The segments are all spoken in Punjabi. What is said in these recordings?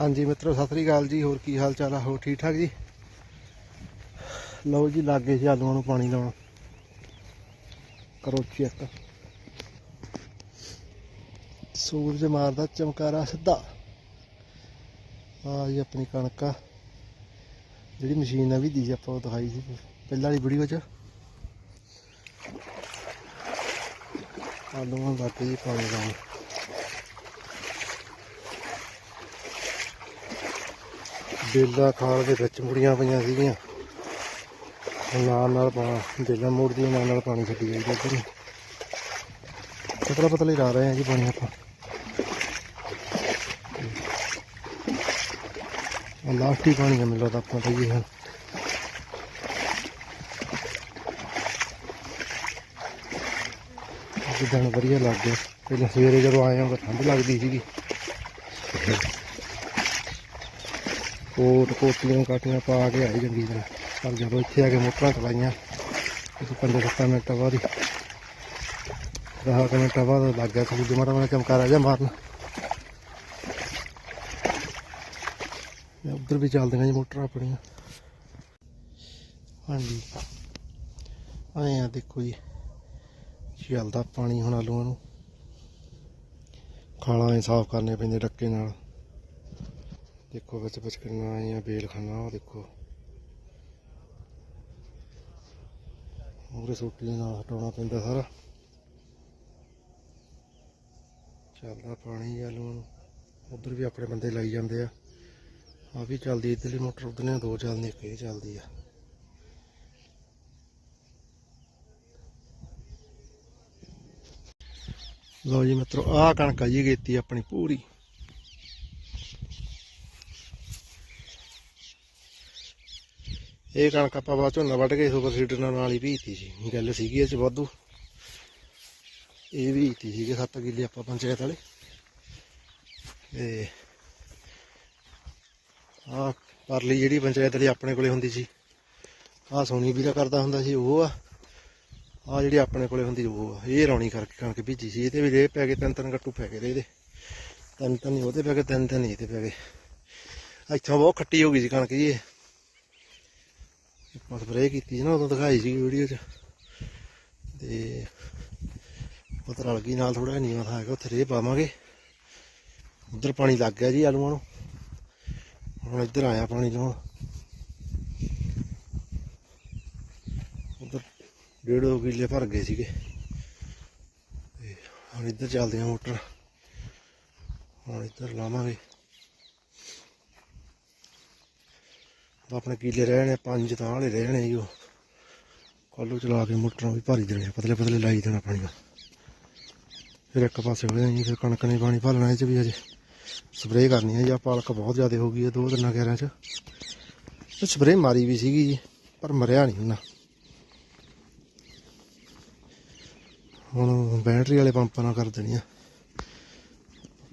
ਹਾਂਜੀ ਮਿੱਤਰੋ, ਸਤਿ ਸ੍ਰੀ ਅਕਾਲ ਜੀ। ਹੋਰ ਕੀ ਹਾਲ ਚਾਲ ਆ? ਹੋਰ ਠੀਕ ਠਾਕ ਜੀ? ਲਓ ਜੀ, ਲਾਗੇ ਸੀ ਆਲੂਆਂ ਨੂੰ ਪਾਣੀ ਲਾਉਣ। ਕਰੋ ਚੈੱਕ। ਸੂਰਜ ਮਾਰਦਾ ਚਮਕਾਰਾ ਸਿੱਧਾ। ਆ ਜੀ ਆਪਣੀ ਕਣਕ ਆ। ਜਿਹੜੀ ਮਸ਼ੀਨ ਆ ਵੀ ਦੀ ਸੀ ਆਪਾਂ ਉਹ ਦਿਖਾਈ ਸੀ। ਪਹਿਲਾਂ ਵਾਲੀ ਵੀਡੀਓ 'ਚ। ਆਲੂਆਂ ਨੂੰ ਲੱਗ ਜੀ ਪਾਣੀ ਲਾਉਣ। ਬੇਲਾ ਖਾਲ ਦੇ ਵਿੱਚ ਮੁੜੀਆਂ ਪਈਆਂ ਸੀਗੀਆਂ। ਨਾਲ ਨਾਲ ਪਾ ਬੇਲਾ ਮੁੜਦੀਆਂ ਨਾਲ ਨਾਲ ਪਾਣੀ ਛੱਡੀ ਜਾਈਦਾ ਇੱਧਰ ਪਤਲਾ ਪਤਲਾ ਹੀ ਲਾ ਰਹੇ ਆ ਜੀ ਪਾਣੀ ਆਪਾਂ। ਲਾਸਟ ਹੀ ਪਾਣੀ ਆ ਮੈਨੂੰ ਲੱਗਦਾ ਆਪਾਂ ਤਾਂ ਜੀ ਹੁਣ। ਦਿਨ ਵਧੀਆ ਲੱਗ ਗਿਆ। ਪਹਿਲਾਂ ਸਵੇਰੇ ਜਦੋਂ ਆਏ ਹਾਂ ਠੰਡ ਲੱਗਦੀ ਸੀਗੀ। ਕੋਟ ਕੋਟੀਆਂ ਕਾਟੀਆਂ ਪਾ ਕੇ ਆਈ ਚੰਗੀ ਤਰ੍ਹਾਂ। ਪਰ ਜਦੋਂ ਇੱਥੇ ਆ ਕੇ ਮੋਟਰਾਂ ਚਲਾਈਆਂ ਇਸ ਪੰਜ ਸੱਤ ਮਿੰਟ ਬਾਅਦ ਹੀ। ਦਸ ਮਿੰਟਾਂ ਬਾਅਦ ਲੱਗ ਗਿਆ ਸੂਰਜ ਮਾੜਾ ਮਾੜਾ ਚਮਕਾਰਾ ਜਿਹਾ ਮਾਰਨ। ਉੱਧਰ ਵੀ ਚੱਲਦੀਆਂ ਜੀ ਮੋਟਰਾਂ ਆਪਣੀਆਂ। ਹਾਂਜੀ। ਆਏ ਆ ਦੇਖੋ ਜੀ। ਚੱਲਦਾ ਪਾਣੀ ਹੁਣ ਆਲੂਆਂ ਨੂੰ। ਖਾਲਾਂ ਐ ਸਾਫ਼ ਕਰਨੇ ਪੈਂਦੇ ਡੱਕੇ ਨਾਲ। ਦੇਖੋ ਵਿੱਚ ਵਿੱਚ ਕਿੰਨਾ ਆਈਆਂ ਬੇਲ ਖਾਨਾ ਉਹ ਦੇਖੋ। ਉਹਦੇ ਸੋਟੀ ਨਾਲ ਹਟਾਉਣਾ ਪੈਂਦਾ ਸਾਰਾ। ਚੱਲਦਾ ਪਾਣੀ ਆਲੂਆਂ ਨੂੰ ਉਧਰ ਵੀ ਆਪਣੇ ਬੰਦੇ ਲਾਈ ਜਾਂਦੇ ਆ। ਆ ਵੀ ਚੱਲਦੀ, ਇੱਧਰਲੀ ਮੋਟਰ ਉਧਰਲੇ ਦੋ ਚੱਲਦੀ ਇੱਕ ਇਹ ਚੱਲਦੀ ਆ। ਲਓ ਜੀ ਮਿੱਤਰੋ, ਆਹ ਕਣਕ ਆ ਜੀ, ਗੇਤੀ ਆਪਣੀ ਪੂਰੀ। ਇਹ ਕਣਕ ਆਪਾਂ ਬਾਅਦ ਝੋਨਾ ਵੱਢ ਕੇ ਸੁਪਰ ਸੀਡਰ ਨਾਲ ਹੀ ਭੀਤੀ ਸੀ। ਗੱਲ ਸੀਗੀ ਇਹ ਚ ਵਾਧੂ। ਇਹ ਵੀ ਭੀਤੀ ਸੀਗੇ 7 ਕਿੱਲੇ ਆਪਾਂ ਪੰਚਾਇਤ ਵਾਲੇ। ਤੇ ਆ ਪਰਲੀ ਜਿਹੜੀ ਪੰਚਾਇਤ ਵਾਲੀ ਆਪਣੇ ਕੋਲੇ ਹੁੰਦੀ ਸੀ ਆ ਸੋਨੀ ਵੀਰਾ ਕਰਦਾ ਹੁੰਦਾ ਸੀ, ਉਹ ਆ। ਆ ਜਿਹੜੀ ਆਪਣੇ ਕੋਲੇ ਹੁੰਦੀ ਉਹ ਆ। ਇਹ ਰੌਣੀ ਕਰਕੇ ਕਣਕ ਭੀਜੀ ਸੀ। ਇਹਦੇ ਵੀ ਰੇ ਪੈ ਗਏ ਤਿੰਨ ਤਿੰਨ ਗੱਟੂ ਪੈ ਗਏ ਤੇ ਇਹਦੇ ਤਿੰਨ ਤਿੰਨ ਉਹਦੇ ਪੈ ਗਏ ਤਿੰਨ ਤਿੰਨ ਇਹਦੇ ਪੈ ਗਏ। ਇੱਥੋਂ ਬਹੁਤ ਖੱਟੀ ਹੋ ਗਈ ਸੀ ਕਣਕ ਜੀ ਇਹ। ਆਪਾਂ ਸਪਰੇਅ ਕੀਤੀ ਸੀ ਨਾ, ਉਦੋਂ ਦਿਖਾਈ ਸੀ ਵੀਡੀਓ 'ਚ। ਤੇ ਉਹ ਤਾਂ ਰਲ ਗਈ ਨਾਲ ਥੋੜਾ ਨੀਵਾਂ ਥਾਂ ਹੈਗਾ ਉੱਥੇ ਰੇਹ ਪਾਵਾਂਗੇ। ਉਧਰ ਪਾਣੀ ਲੱਗ ਗਿਆ ਜੀ ਆਲੂਆਂ ਨੂੰ। ਹੁਣ ਇੱਧਰ ਆਇਆ ਪਾਣੀ ਲਾਉਣ ਉਧਰ ਡੇਢ ਦੋ ਕਿੱਲੇ ਭਰ ਗਏ ਸੀਗੇ। ਤੇ ਹੁਣ ਇੱਧਰ ਚੱਲਦੇ ਆ ਮੋਟਰ। ਹੁਣ ਇੱਧਰ ਲਾਵਾਂਗੇ। ਆਪਣੇ ਕੀਲੇ ਰਹਿਣੇ, ਪੰਜ ਤਾਂ ਵਾਲੇ ਰਹਿਣੇ ਜੀ ਉਹ। ਕੱਲੂ ਚਲਾ ਕੇ ਮੋਟਰਾਂ ਵੀ ਭਰੀ ਦੇਣੇ ਪਤਲੇ ਪਤਲੇ ਲਾਈ ਦੇਣਾ ਪਾਣੀ ਦਾ ਫਿਰ ਇੱਕ ਪਾਸੇ ਹੋ ਜਾਣੀ ਫਿਰ ਕਣਕ ਨੇ ਪਾਣੀ ਭਾਲਣਾ ਇਹ ਚ ਵੀ ਅਜੇ ਸਪਰੇਅ ਕਰਨੀ ਹੈ ਜਾਂ ਪਾਲਕ ਬਹੁਤ ਜ਼ਿਆਦਾ ਹੋ ਗਈ ਹੈ ਦੋ ਤਿੰਨਾਂ ਘੇਰਿਆਂ ਚ। ਤੇ ਸਪਰੇਅ ਮਾਰੀ ਵੀ ਸੀਗੀ ਜੀ, ਪਰ ਮਰਿਆ ਨਹੀਂ ਉਹਨਾਂ। ਹੁਣ ਬੈਟਰੀ ਵਾਲੇ ਪੰਪਾਂ ਨਾਲ ਕਰ ਦੇਣੀ ਆ।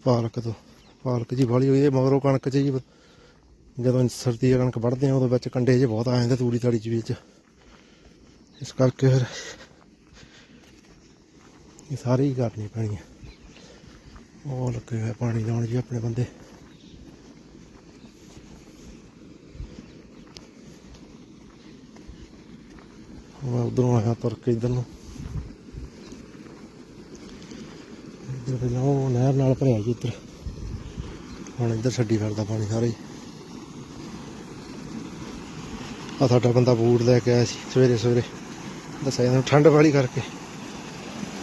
ਪਾਲਕ ਤੋਂ, ਪਾਲਕ ਜੀ ਬਾਲੀ ਹੋਈ ਹੈ ਮਗਰੋਂ ਕਣਕ ਚ ਜੀ ਜਦੋਂ ਸਰਦੀ ਦੀ ਕਣਕ ਵੱਢਦੇ ਆ ਉਦੋਂ ਵਿੱਚ ਕੰਡੇ ਜਿਹੇ ਬਹੁਤ ਆ ਜਾਂਦੇ ਤੂੜੀ ਤਾੜੀ ਚ ਵਿੱਚ। ਇਸ ਕਰਕੇ ਫਿਰ ਇਹ ਸਾਰੀ ਹੀ ਕਰਨੀ ਪੈਣੀ ਹੈ ਉਹ ਲੱਗੇ ਹੋਏ ਪਾਣੀ ਲਾਉਣ ਜੀ ਆਪਣੇ ਬੰਦੇ। ਮੈਂ ਉਧਰੋਂ ਆਇਆ ਤੁਰ ਕੇ ਇਧਰ ਨੂੰ। ਇੱਧਰ ਪਹਿਲਾਂ ਉਹ ਨਹਿਰ ਨਾਲ ਭਰਿਆ ਜੀ ਇੱਧਰ। ਹੁਣ ਇੱਧਰ ਛੱਡੀ ਫਿਰਦਾ ਪਾਣੀ ਸਾਰਾ ਹੀ ਆ ਸਾਡਾ ਬੰਦਾ ਬੂਟ ਲੈ ਕੇ ਆਇਆ ਸੀ ਸਵੇਰੇ ਸਵੇਰੇ। ਦੱਸਿਆ ਇਹਨੂੰ ਠੰਡ ਵਾਲੀ ਕਰਕੇ।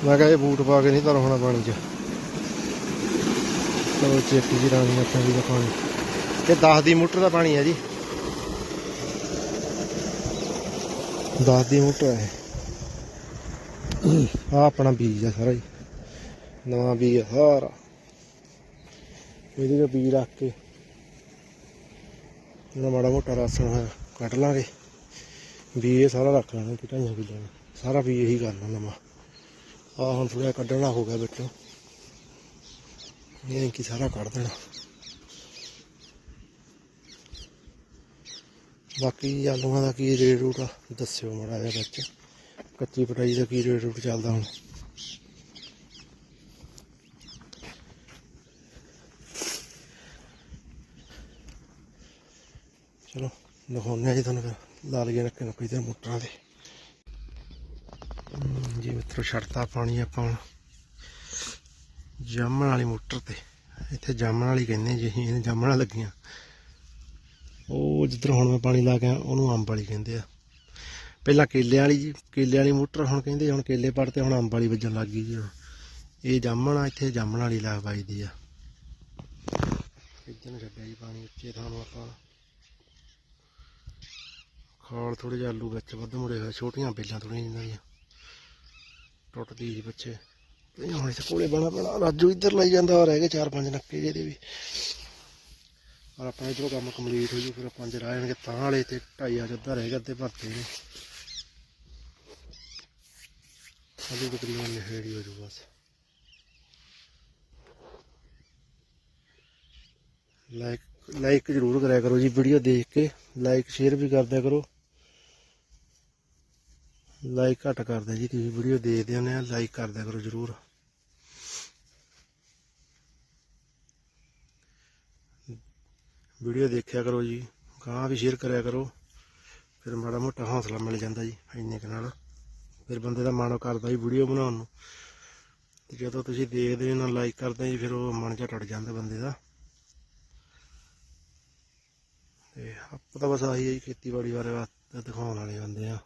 ਮੈਂ ਕਿਹਾ ਇਹ ਬੂਟ ਪਾ ਕੇ ਨਹੀਂ ਤਰ ਹੋਣਾ ਪਾਣੀ 'ਚ। ਚਲੋ ਚੈੱਕ ਜੀ ਰਾਣੀ ਆਪਾਂ ਵੀ ਪਾਣੀ। ਇਹ 10 ਦੀ ਮੋਟਰ ਦਾ ਪਾਣੀ ਹੈ ਜੀ। 10 ਦੀ ਮੋਟਰ ਹੈ ਆ ਆਪਣਾ ਬੀਜ ਆ ਸਾਰਾ ਜੀ। ਨਵਾਂ ਬੀਜ ਆ ਸਾਰਾ। ਇਹਦੇ ਦਾ ਬੀਜ ਰੱਖ ਕੇ। ਜਿਹੜਾ ਮਾੜਾ ਮੋਟਾ ਰਾਸ਼ਨ ਹੋਇਆ। ਕੱਢ ਲਾਂਗੇ। ਵੀ ਇਹ ਸਾਰਾ ਰੱਖ ਲੈਣਾ ਕਿ ਢਾਈਆਂ ਕਿੱਲਿਆਂ ਦਾ ਸਾਰਾ ਵੀ ਇਹੀ ਕਰਨਾ ਨਵਾਂ। ਆ ਹੁਣ ਥੋੜਾ ਕੱਢਣਾ ਹੋ ਗਿਆ ਵਿੱਚੋਂ। ਇਹ ਕੀ ਸਾਰਾ ਕੱਢ ਦੇਣਾ। ਬਾਕੀ ਆਲੂਆਂ ਦਾ ਕੀ ਰੇਟ ਰੂਟ ਆ? ਦੱਸਿਓ ਮੜਾ ਜਿਹਾ ਵਿੱਚ। ਕੱਚੀ ਪਟਾਈ ਦਾ ਕੀ ਰੇਟ ਰੂਟ ਚੱਲਦਾ ਹੁਣ? ਚਲੋ। ਦਿਖਾਉਂਦੇ ਆ ਜੀ ਤੁਹਾਨੂੰ ਫਿਰ। ਲਾ ਲਈਏ ਨੱਕੇ ਨੱਕੇ ਤੇ ਮੋਟਰਾਂ ਦੇ। ਜੀ ਮਿੱਤਰੋ ਛੱਡਤਾ ਪਾਣੀ ਆਪਾਂ ਜਾਮਣ ਵਾਲੀ ਮੋਟਰ ਤੇ। ਇੱਥੇ ਜਾਮਣ ਵਾਲੀ ਕਹਿੰਦੇ ਜੀ ਅਸੀਂ, ਇਹਨੂੰ ਜਾਮਣਾਂ ਲੱਗੀਆਂ। ਉਹ ਜਿੱਧਰ ਹੁਣ ਮੈਂ ਪਾਣੀ ਲਾ ਕੇ ਉਹਨੂੰ ਅੰਬ ਵਾਲੀ ਕਹਿੰਦੇ ਆ। ਪਹਿਲਾਂ ਕੇਲੇ ਵਾਲੀ ਜੀ, ਕੇਲੇ ਵਾਲੀ ਮੋਟਰ ਹੁਣ ਕਹਿੰਦੇ, ਹੁਣ ਕੇਲੇ ਪੜਤੇ ਹੁਣ ਅੰਬ ਵਾਲੀ ਵੱਜਣ ਲੱਗ ਗਈ ਜੀ ਹੁਣ। ਇਹ ਜਾਮਣ ਆ, ਇੱਥੇ ਜਾਮਣ ਵਾਲੀ ਲਾ ਵੱਜਦੀ ਆ। ਇੱਧਰ ਨੂੰ ਛੱਡਿਆ ਜੀ ਪਾਣੀ ਉੱਚੇ ਥਾਂ ਨੂੰ ਆਪਾਂ। ਖਾਲ ਥੋੜੇ ਜਿਹਾ ਆਲੂ ਵਿੱਚ ਵੱਧ ਮੁੜੇ ਹੋਏ, ਛੋਟੀਆਂ ਬੇਲਾਂ ਥੋੜੀਆਂ ਜਿਹੀਆਂ ਦੀਆਂ ਟੁੱਟਦੀ ਜੀ ਬੱਚੇ। ਤੇ ਹੁਣ ਇੱਥੇ ਕੋਲੇ ਬਣਾ ਬਣਾ, ਰਾਜੂ ਇੱਧਰ ਲਈ ਜਾਂਦਾ ਰਹਿ ਗਏ ਚਾਰ ਪੰਜ ਨੱਕੇ ਜਿਹਦੇ ਵੀ। ਪਰ ਆਪਣਾ ਇਧਰੋਂ ਕੰਮ ਕੰਪਲੀਟ ਹੋ ਜੂ, ਫਿਰ ਪੰਜ ਰਹਿ ਜਾਣਗੇ ਤਾਂ ਵਾਲੇ ਤੇ ਢਾਈ ਆ ਜੱਦਾ ਰਹਿ ਗਿਆ ਅੱਧੇ ਭਰਤੇ ਨੇ। ਅਜੇ ਤਕਰੀਬਨ ਨੇੜੀ ਹੋ ਜੂ ਬਸ। ਲਾਈਕ ਲਾਈਕ ਜ਼ਰੂਰ ਕਰਿਆ ਕਰੋ ਜੀ ਵੀਡੀਓ ਦੇਖ ਕੇ ਲਾਈਕ ਸ਼ੇਅਰ ਵੀ ਕਰਦਿਆ ਕਰੋ। ਲਾਈਕ ਘੱਟ ਕਰਦੇ ਜੀ, ਤੁਸੀਂ ਵੀਡੀਓ ਦੇਖਦੇ ਹੁੰਦੇ ਆ, ਲਾਈਕ ਕਰਦਿਆ ਕਰੋ ਜ਼ਰੂਰ। ਵੀਡੀਓ ਦੇਖਿਆ ਕਰੋ ਜੀ ਗਾਂ ਵੀ ਸ਼ੇਅਰ ਕਰਿਆ ਕਰੋ, ਫਿਰ ਮਾੜਾ ਮੋਟਾ ਹੌਸਲਾ ਮਿਲ ਜਾਂਦਾ ਜੀ, ਇੰਨੇ ਕੁ ਨਾਲ। ਫਿਰ ਬੰਦੇ ਦਾ ਮਨ ਕਰਦਾ ਜੀ ਵੀਡੀਓ ਬਣਾਉਣ ਨੂੰ। ਤੇ ਜਦੋਂ ਤੁਸੀਂ ਦੇਖਦੇ ਹੋ ਨਾ ਲਾਈਕ ਕਰਦੇ ਜੀ, ਫਿਰ ਉਹ ਮਨ ਜਿਹਾ ਟੁੱਟ ਜਾਂਦਾ ਬੰਦੇ ਦਾ। ਤੇ ਆਪਾਂ ਤਾਂ ਬਸ ਆਹੀ ਹੈ ਜੀ, ਖੇਤੀਬਾੜੀ ਬਾਰੇ ਵਾ- ਦਿਖਾਉਣ ਵਾਲੇ ਬੰਦੇ ਆ।